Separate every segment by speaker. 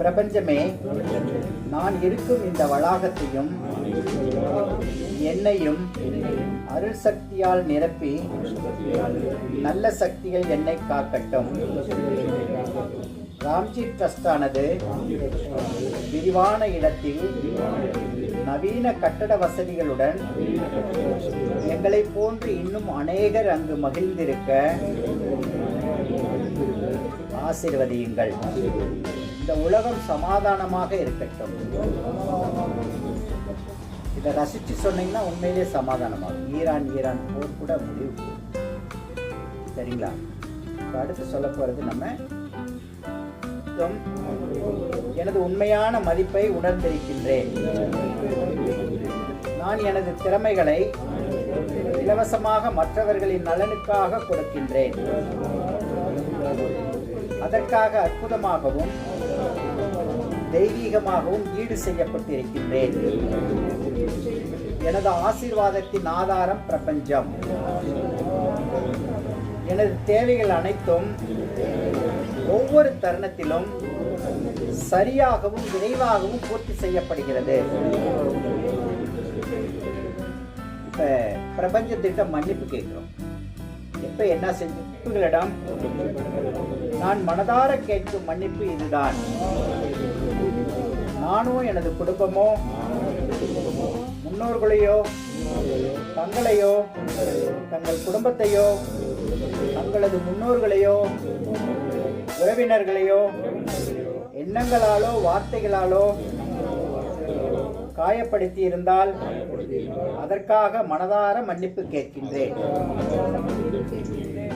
Speaker 1: பிரபஞ்சமே நான் இருக்கும் இந்த வளாகத்தையும் என்னையும் அருள் சக்தியால் நிரப்பி நல்ல சக்திகள் என்னை காக்கட்டும். ராம்ஜி ட்ரஸ்டானது விரிவான இடத்தில் நவீன கட்டட வசதிகளுடன் எங்களை போன்று இன்னும் அநேகர் அங்கு மகிழ்ந்திருக்க ஆசிர்வதியுங்கள். இந்த உலகம் சமாதானமாக இருக்கட்டும். இதை ரசிச்சு சொன்னீங்கன்னா உண்மையிலே சமாதானமாகும். ஈரான் ஈரான் போர் கூட முடிவு சரிங்களா? அடுத்து சொல்ல போறது நம்ம எனது உண்மையான மதிப்பை உணர்ந்திருக்கின்றேன். நான் எனது திறமைகளை இலவசமாக மற்றவர்களின் நலனுக்காக கொடுக்கின்றேன். அதற்காக அற்புதமாகவும் தெய்வீகமாகவும் ஈடு செய்யப்பட்டிருக்கின்றேன். எனது ஆசீர்வாதத்தின் ஆதாரம் பிரபஞ்சம். எனது தேவைகள் அனைத்தும் ஒவ்வொரு தருணத்திலும் சரியாகவும் விரைவாகவும் பூர்த்தி செய்யப்படுகிறது. இப்ப பிரபஞ்சத்திட்ட மன்னிப்பு கேட்கிறோம். இப்போ என்ன செஞ்சுகளிடம் நான் மனதார கேட்கும் மன்னிப்பு இதுதான். நானோ எனது குடும்பமோ முன்னோர்களையோ தங்களையோ தங்கள் குடும்பத்தையோ தங்களது முன்னோர்களையோ உறவினர்களையோ எண்ணங்களாலோ வார்த்தைகளாலோ காயப்படுத்தி இருந்தால் அதற்காக மனதார மன்னிப்பு கேட்கின்றேன்.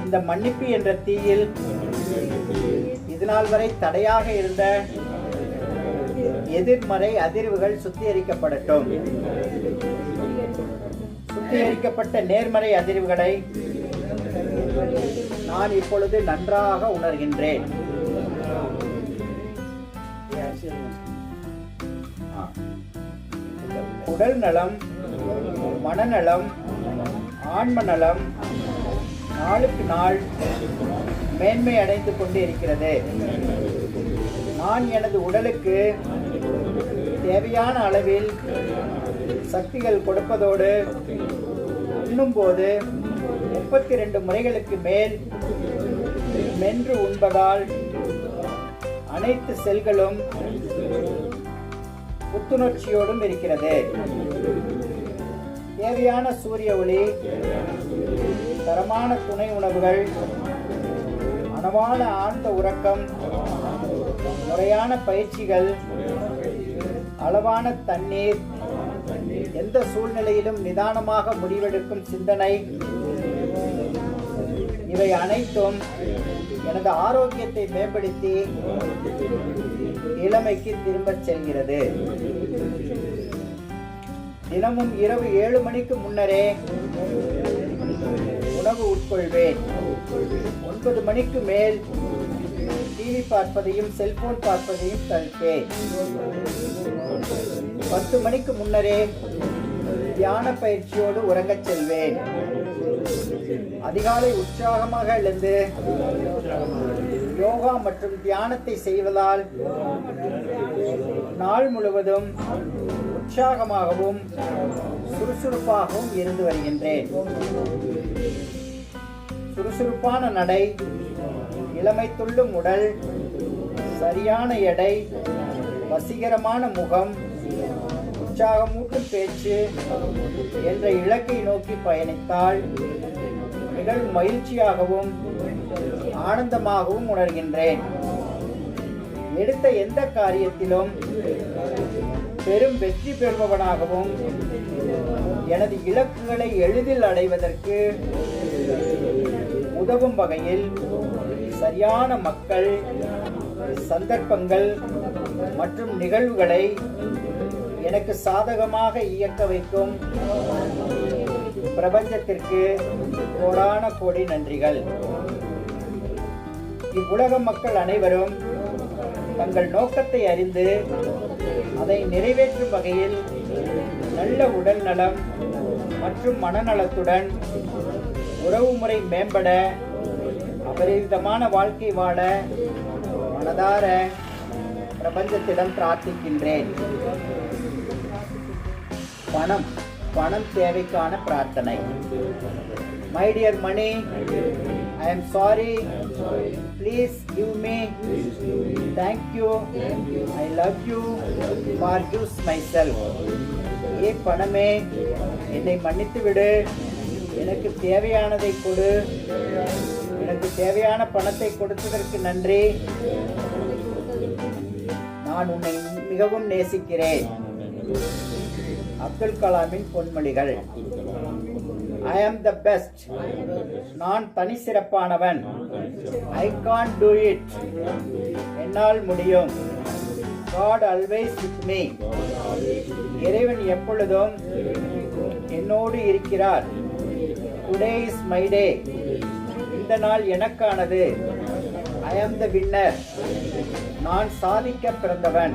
Speaker 1: இந்த மன்னிப்பு என்ற தீயில் இதுநாள் வரை தடையாக இருந்த எதிர்மறை அதிர்வுகள் சுத்திகரிக்கப்படட்டும். சுத்திகரிக்கப்பட்ட நேர்மறை அதிர்வுகளை நான் இப்பொழுது நன்றாக உணர்கின்றேன். உடல் நலம் மனநலம் ஆன்ம நலம் நாளுக்கு நாள் மேன்மை அடைந்து கொண்டு இருக்கிறது. நான் எனது உடலுக்கு தேவையான அளவில் சக்திகள் கொடுப்பதோடு உண்ணும்போது முப்பத்தி ரெண்டு முறைகளுக்கு மேல் மென்று உண்பதால் அனைத்து செல்களும் புத்துணர்ச்சியோடும் இருக்கிறது. தேவையான சூரிய ஒளி தரமான துணை உணவுகள் மனமான ஆழ்ந்த உறக்கம் முறையான பயிற்சிகள் அளவான தண்ணீர். எந்த சூழ்நிலையிலும் நிதானமாக முடிவெடுக்கும் சிந்தனை. இவை அனைத்தும் எனது ஆரோக்கியத்தை மேம்படுத்தி இளமைக்கு திரும்பச் செல்கிறது. தினமும் இரவு ஏழு மணிக்கு முன்னரே உணவு உட்கொள்வேன். ஒன்பது மணிக்கு மேல் டிவி பார்ப்பதையும் செல்போன் பார்ப்பதையும் தவிர்ப்பேன் பத்து மணிக்கு முன்னரே தியான பயிற்சியோடு உறங்கச் செல்வேன். அதிகாலை உற்சாகமாக எழுந்து யோகா மற்றும் தியானத்தை செய்வதால் நாள் முழுவதும் உற்சாகமாகவும் சுறுசுறுப்பாகவும் இருந்து வருகின்றேன். சுறுசுறுப்பான நடை இளமை துள்ளும் உடல் சரியான எடை வசீகரமான முகம் உற்சாகமூட்டும் பேச்சு என்ற இலக்கை நோக்கி பயணித்தால் நிகழ் மகிழ்ச்சியாகவும் ஆனந்தமாகவும் உணர்கின்றேன். எடுத்த எந்த காரியத்திலும் பெரும் வெற்றி பெறுபவனாகவும் எனது இலக்குகளை எளிதில் அடைவதற்கு உதவும் வகையில் சரியான மக்கள் சந்தர்ப்பங்கள் மற்றும் நிகழ்வுகளை எனக்கு சாதகமாக இயக்க வைக்கும் பிரபஞ்சத்திற்கு கோடான கோடி நன்றிகள். இவ்வுலக மக்கள் அனைவரும் தங்கள் நோக்கத்தை அறிந்து அதை நிறைவேற்றும் வகையில் நல்ல உடல் நலம் மற்றும் மனநலத்துடன் உறவுமுறை மேம்பட அபரிதமான வாழ்க்கை வாழ மனதார பிரபஞ்சத்திடம் பிரார்த்திக்கின்றேன். பணம் பணம் தேவைக்கான பிரார்த்தனை. My dear money I am sorry please give me thank you I love you for use myself ஏ பணமே என்னை மன்னித்து விடு எனக்கு தேவையானதை கொடு. எனக்கு தேவையான பணத்தை கொடுத்ததற்கு நன்றி. நான் உன்னை மிகவும் நேசிக்கிறேன். அப்துல் கலாமின் பொன்மொழிகள். ஐ ஆம் த பெஸ்ட் நான் தனி சிறப்பானவன். ஐ கான் டூ இட் என்னால் முடியும். காட் ஆல்வேஸ் வித் மீ இறைவன் எப்பொழுதும் என்னோடு இருக்கிறார். டுடே இஸ் மை டே இந்த நாள் எனக்கானது. ஐ ஆம் த வின்னர் நான் சாதிக்க பிறந்தவன்.